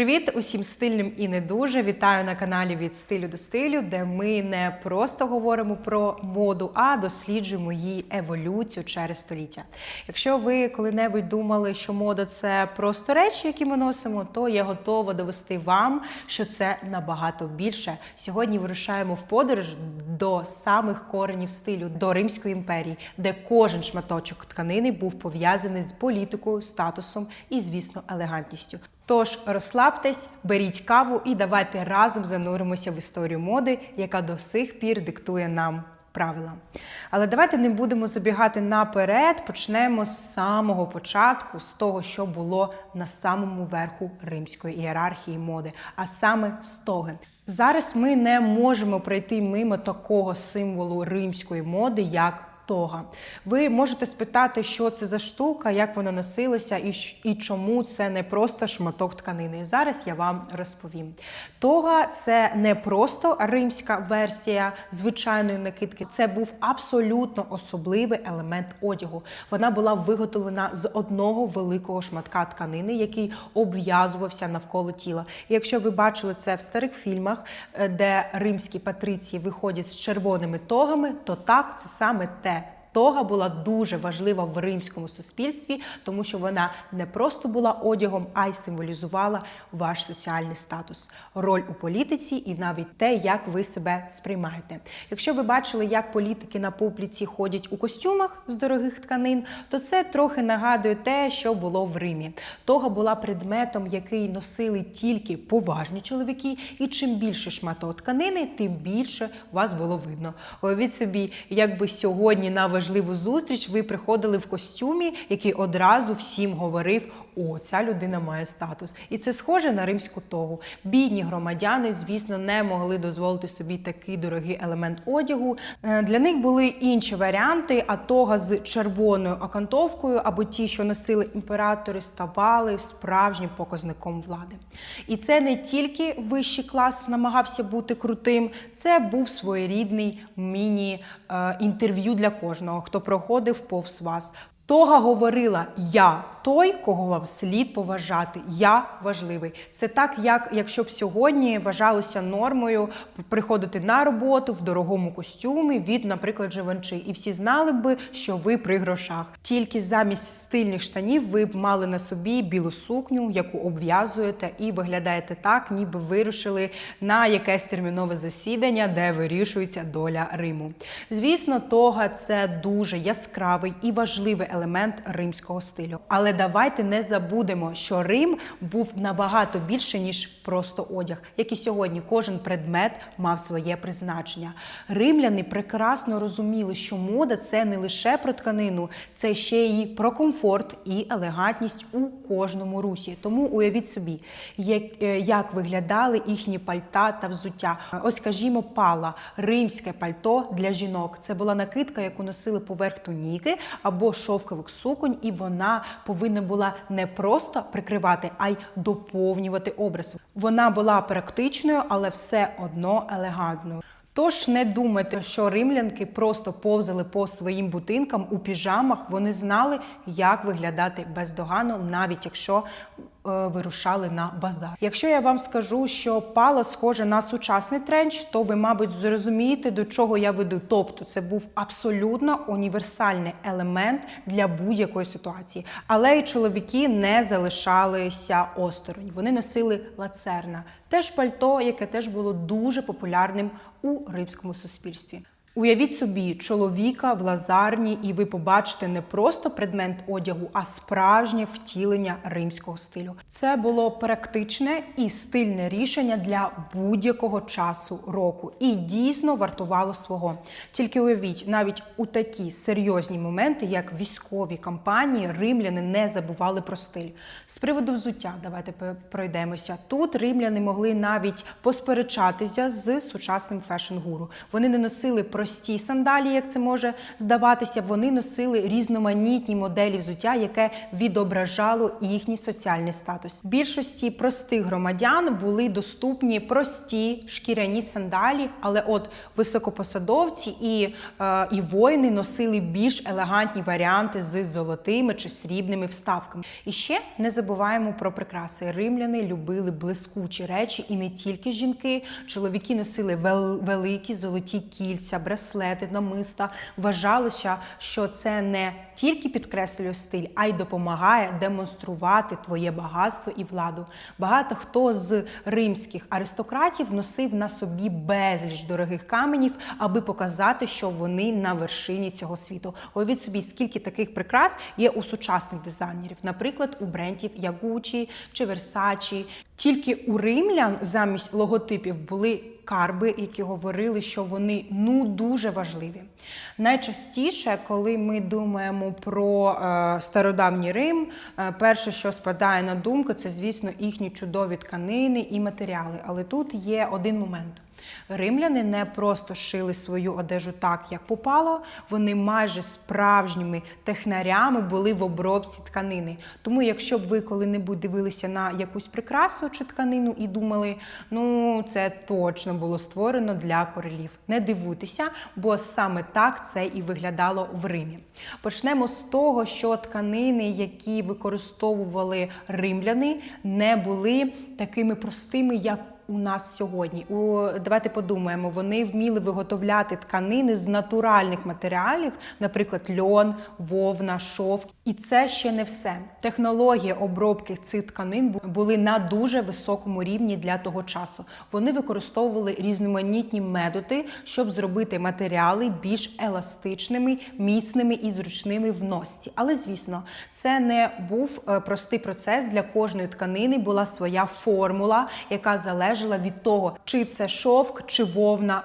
Привіт усім стильним і не дуже. Вітаю на каналі від стилю до стилю, де ми не просто говоримо про моду, а досліджуємо її еволюцію через століття. Якщо ви коли-небудь думали, що мода це просто речі, які ми носимо, то я готова довести вам, що це набагато більше. Сьогодні вирушаємо в подорож до самих коренів стилю, до Римської імперії, де кожен шматочок тканини був пов'язаний з політикою, статусом і, звісно, елегантністю. Тож розслабтесь, беріть каву і давайте разом зануримося в історію моди, яка до сих пір диктує нам правила. Але давайте не будемо забігати наперед. Почнемо з самого початку, з того, що було на самому верху римської ієрархії моди, а саме стоги. Зараз ми не можемо пройти мимо такого символу римської моди, як тога. Ви можете спитати, що це за штука, як вона носилася і, і чому це не просто шматок тканини. Зараз я вам розповім. Тога це не просто римська версія звичайної накидки. Це був абсолютно особливий елемент одягу. Вона була виготовлена з одного великого шматка тканини, який обв'язувався навколо тіла. І якщо ви бачили це в старих фільмах, е, де римські патриції виходять з червоними тогами, то так це саме те. Тога була дуже важлива в римському суспільстві, тому що вона не просто була одягом, а й символізувала ваш соціальний статус, роль у політиці і навіть те, як ви себе сприймаєте. Якщо ви бачили, як політики на публіці ходять у костюмах з дорогих тканин, то це трохи нагадує те, що було в Римі. Тога була предметом, який носили тільки поважні чоловіки, і чим більше шматок тканини, тим більше вас було видно. Уявіть собі, якби сьогодні на важливу зустріч ви приходили в костюмі, який одразу всім говорив: о, ця людина має статус. І це схоже на римську тогу. Бідні громадяни, звісно, не могли дозволити собі такий дорогий елемент одягу. Е, Для них були інші варіанти, а тога з червоною окантовкою або ті, що носили імператори, ставали справжнім показником влади. І це не тільки вищий клас намагався бути крутим, це був своєрідний міні-інтерв'ю для кожного, хто проходив повз вас. Тога говорила: я той, кого вам слід поважати. Я важливий. Це так, як якщо б сьогодні вважалося нормою приходити на роботу в дорогому костюмі від, наприклад, Живанчи, і всі знали б, що ви при грошах. Тільки замість стильних штанів ви б мали на собі білу сукню, яку обв'язуєте, і виглядаєте так, ніби вирушили на якесь термінове засідання, де вирішується доля Риму. Звісно, тога це дуже яскравий і важливий елемент римського стилю. Але давайте не забудемо, що Рим був набагато більше ніж просто одяг, як і сьогодні. Кожен предмет мав своє призначення. Римляни прекрасно розуміли, що мода це не лише про тканину, це ще й про комфорт і елегантність у кожному русі. Тому уявіть собі, як, е, виглядали їхні пальта та взуття. Ось, скажімо, пала римське пальто для жінок. Це була накидка, яку носили поверх туніки або шовкових суконь, і вона повинна була не просто прикривати, а й доповнювати образ. Вона була практичною, але все одно елегантною. Тож не думайте, що римлянки просто повзали по своїм будинкам у піжамах. Вони знали, як виглядати бездоганно, навіть якщо вирушали на базар. Якщо я вам скажу, що пала схоже на сучасний тренч, то ви, мабуть, зрозумієте, до чого я веду. Тобто, це був абсолютно універсальний елемент для будь-якої ситуації. Але й чоловіки не залишалися осторонь. Вони носили лацерна, теж пальто, яке теж було дуже популярним у римському суспільстві. Уявіть собі чоловіка в лазарні, і ви побачите не просто предмет одягу, а справжнє втілення римського стилю. Це було практичне і стильне рішення для будь-якого часу року, і дійсно вартувало свого. Тільки уявіть, навіть у такі серйозні моменти, як військові кампанії, римляни не забували про стиль. З приводу взуття, давайте пройдемося. Тут римляни могли навіть посперечатися з сучасним фешн-гуру. Вони не носили прості прості сандалії, як це може здаватися. Вони носили різноманітні моделі взуття, яке відображало їхній соціальний статус. Більшості простих громадян були доступні прості шкіряні сандалі, але от високопосадовці і, е, і воїни носили більш елегантні варіанти з золотими чи срібними вставками. І ще не забуваємо про прикраси. Римляни любили блискучі речі, і не тільки жінки. Чоловіки носили вел- великі золоті кільця, браслети, намиста. Вважалося, що це не тільки підкреслює стиль, а й допомагає демонструвати твоє багатство і владу. Багато хто з римських аристократів носив на собі безліч дорогих каменів, аби показати, що вони на вершині цього світу. Уявіть собі, скільки таких прикрас є у сучасних дизайнерів, наприклад, у брендів Gucci чи Versace. Тільки у римлян замість логотипів були карби, які говорили, що вони ну дуже важливі. Найчастіше, коли ми думаємо про е, стародавній Рим, е, перше, що спадає на думку, це, звісно, їхні чудові тканини і матеріали. Але тут є один момент. Римляни не просто шили свою одежу так, як попало, вони майже справжніми технарями були в обробці тканини. Тому, якщо б ви коли-небудь дивилися на якусь прикрасу чи тканину і думали, ну це точно було створено для королів. Не дивуйтеся, бо саме так це і виглядало в Римі. Почнемо з того, що тканини, які використовували римляни, не були такими простими, як у нас сьогодні. У давайте подумаємо, вони вміли виготовляти тканини з натуральних матеріалів, наприклад, льон, вовна, шов. І це ще не все. Технології обробки цих тканин бу- були на дуже високому рівні для того часу. Вони використовували різноманітні методи, щоб зробити матеріали більш еластичними, міцними і зручними в носці. Але звісно, це не був е, простий процес. Для кожної тканини була своя формула, яка залежала від того, чи це шовк, чи вовна.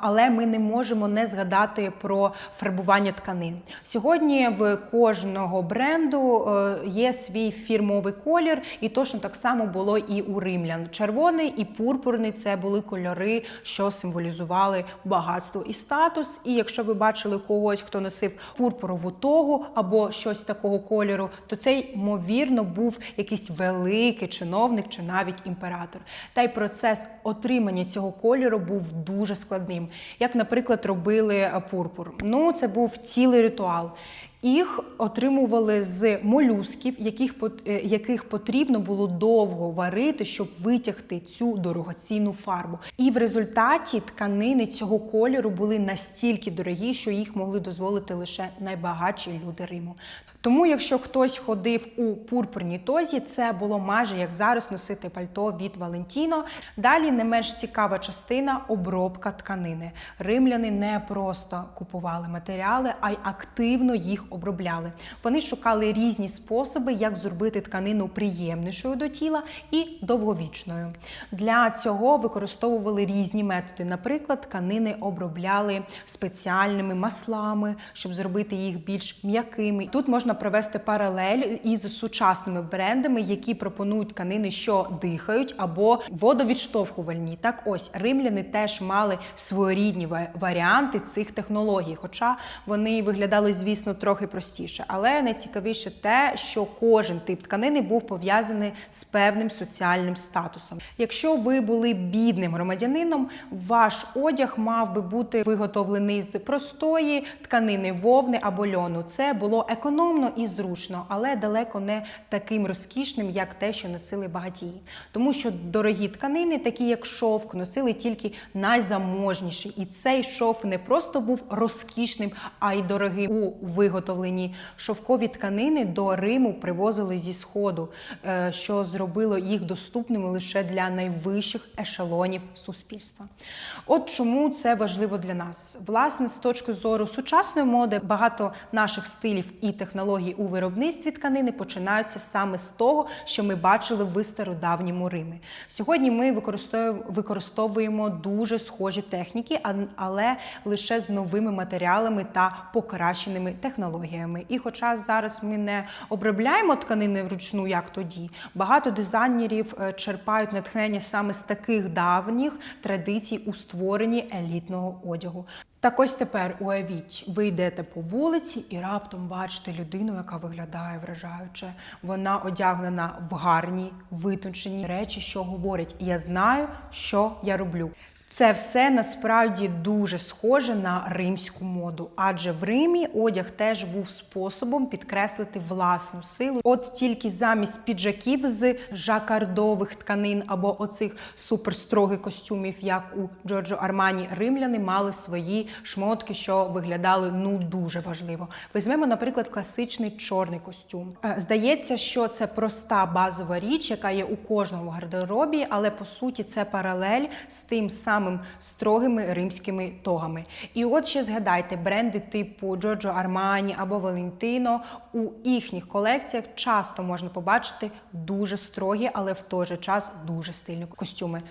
Але, ми не можемо не згадати про фарбування тканин. Сьогодні в кожного бренду е, є свій фірмовий колір, і точно так само було і у римлян. Червоний і пурпурний це були кольори, що символізували багатство і статус. І якщо ви бачили когось, хто носив пурпурову тогу або щось такого кольору, то це ймовірно був якийсь великий чиновник чи навіть імператор. Та й процес отримання цього кольору був дуже складним. Як, наприклад, робили пурпур. Ну, це був цілий ритуал. Їх отримували з молюсків, яких, е, яких потрібно було довго варити, щоб витягти цю дорогоцінну фарбу. І в результаті тканини цього кольору були настільки дорогі, що їх могли дозволити лише найбагатші люди Риму. Тому, якщо хтось ходив у пурпурній тозі, це було майже як зараз носити пальто від Валентіно. Далі не менш цікава частина обробка тканини. Римляни не просто купували матеріали, а й активно їх обробляли. Вони шукали різні способи, як зробити тканину приємнішою до тіла і довговічною. Для цього використовували різні методи. Наприклад, тканини обробляли спеціальними маслами, щоб зробити їх більш м'якими. Тут можна провести паралель із сучасними брендами, які пропонують тканини, що дихають або водовідштовхувальні. Так ось римляни теж мали своєрідні варіанти цих технологій, хоча вони виглядали, звісно, трохи простіше. Але найцікавіше те, що кожен тип тканини був пов'язаний з певним соціальним статусом. Якщо ви були бідним громадянином, ваш одяг мав би бути виготовлений з простої тканини вовни або льону. Це було економно і зручно, але далеко не таким розкішним, як те, що носили багатії. Тому що дорогі тканини, такі як шовк, носили тільки найзаможніші. І цей шов не просто був розкішним, а й дорогим у виготовленні. Шовкові тканини до Риму привозили зі сходу, е, що зробило їх доступними лише для найвищих ешелонів суспільства. От чому це важливо для нас. Власне, з точки зору сучасної моди, багато наших стилів і технологій у виробництві тканини починаються саме з того, що ми бачили в стародавньому Римі. Сьогодні ми використовуємо, дуже схожі техніки, але лише з новими матеріалами та покращеними технологіями. Технологіями. І хоча зараз ми не обробляємо тканини вручну, як тоді, багато дизайнерів е, черпають натхнення саме з таких давніх традицій у створенні елітного одягу. Так ось тепер уявіть, ви йдете по вулиці і раптом бачите людину, яка виглядає вражаюче. Вона одягнена в гарні, витончені речі, що говорять: Я знаю, що я роблю. Це все насправді дуже схоже на римську моду, адже в Римі одяг теж був способом підкреслити власну силу. От тільки замість піджаків з жакардових тканин або оцих суперстрогих костюмів, як у Джорджо Армані, римляни мали свої шмотки, що виглядали ну дуже важливо. Візьмемо, наприклад, класичний чорний костюм. Е, Здається, що це проста базова річ, яка є у кожному гардеробі, але по суті це паралель з тим самим строгими римськими тогами. І от ще згадайте бренди типу Джорджо Армані або Валентино. У їхніх колекціях часто можна побачити дуже строгі, але в той же час дуже стильні костюми.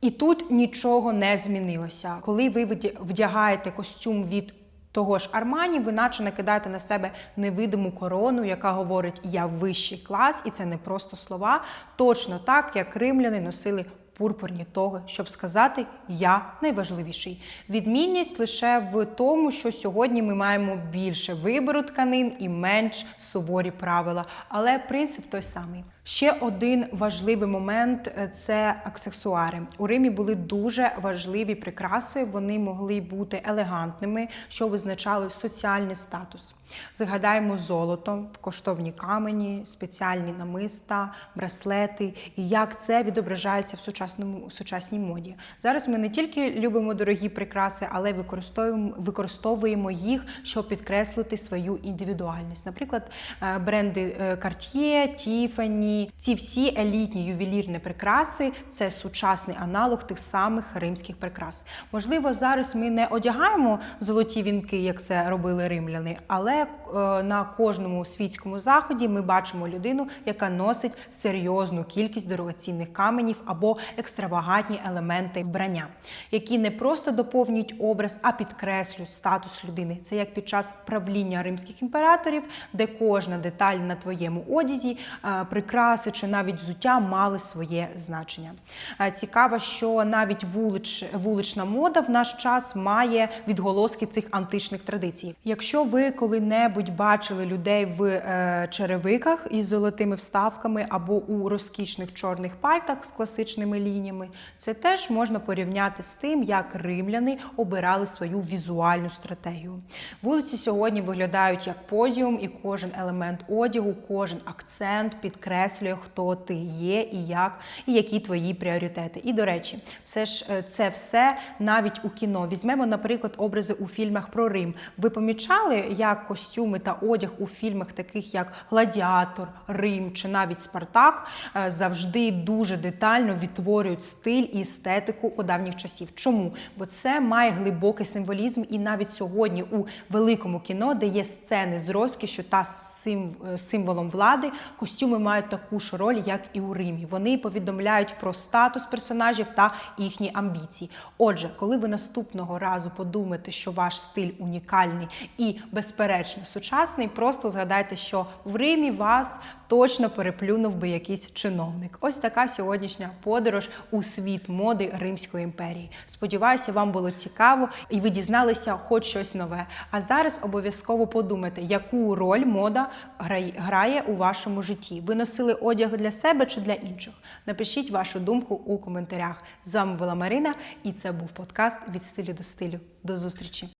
І тут нічого не змінилося. Коли ви вдягаєте костюм від того ж Армані, ви наче накидаєте на себе невидиму корону, яка говорить Я вищий клас, і це не просто слова. Точно так, як римляни носили пурпурні тоги, щоб сказати Я найважливіший. Відмінність лише в тому, що сьогодні ми маємо більше вибору тканин і менш суворі правила, але принцип той самий. Ще один важливий момент е, це аксесуари. У Римі були дуже важливі прикраси. Вони могли бути елегантними, що визначали соціальний статус. Згадаємо золото, коштовні камені, спеціальні намиста, браслети і як це відображається в сучасному сучасній моді. Зараз ми не тільки любимо дорогі прикраси, але використовуємо, використовуємо їх, щоб підкреслити свою індивідуальність. Наприклад, е, бренди е, Cartier, Tiffany, ці всі елітні ювелірні прикраси це сучасний аналог тих самих римських прикрас. Можливо, зараз ми не одягаємо золоті вінки, як це робили римляни, але на кожному світському заході ми бачимо людину, яка носить серйозну кількість дорогоцінних каменів або екстравагантні елементи вбрання, які не просто доповнюють образ, а підкреслюють статус людини. Це як під час правління римських імператорів, де кожна деталь на твоєму одязі, е, прикраси чи навіть взуття мали своє значення. Е, Цікаво, що навіть вулич, вулична мода в наш час має відголоски цих античних традицій. Якщо ви коли-небудь бачили людей в е, черевиках із золотими вставками або у розкішних чорних пальтах з класичними лініями, це теж можна порівняти з тим, як римляни обирали свою візуальну стратегію. Вулиці сьогодні виглядають як подіум, і кожен елемент одягу, кожен акцент підкреслює, хто ти є і як, і які твої пріоритети. І до речі, все ж е, це все навіть у кіно. Візьмемо, наприклад, образи у фільмах про Рим. Ви помічали, як костюми та одяг у фільмах, таких як Гладіатор, Рим чи навіть Спартак, е, завжди дуже детально відтворюють стиль і естетику у давніх часів. Чому? Бо це має глибокий символізм, і навіть сьогодні у великому кіно, де є сцени з розкішю та е, символом влади, костюми мають таку ж роль, як і у Римі. Вони повідомляють про статус персонажів та їхні амбіції. Отже, коли ви наступного разу подумаєте, що ваш стиль унікальний і безперечно сучасний, просто згадайте, що в Римі вас точно переплюнув би якийсь чиновник. Ось така сьогоднішня подорож у світ моди Римської імперії. Сподіваюся, вам було цікаво і ви дізналися хоч щось нове. А зараз обов'язково подумайте, яку роль мода грає у вашому житті. Ви носили одяг для себе чи для інших? Напишіть вашу думку у коментарях. З вами була Марина, і це був подкаст від стилю до стилю. До зустрічі!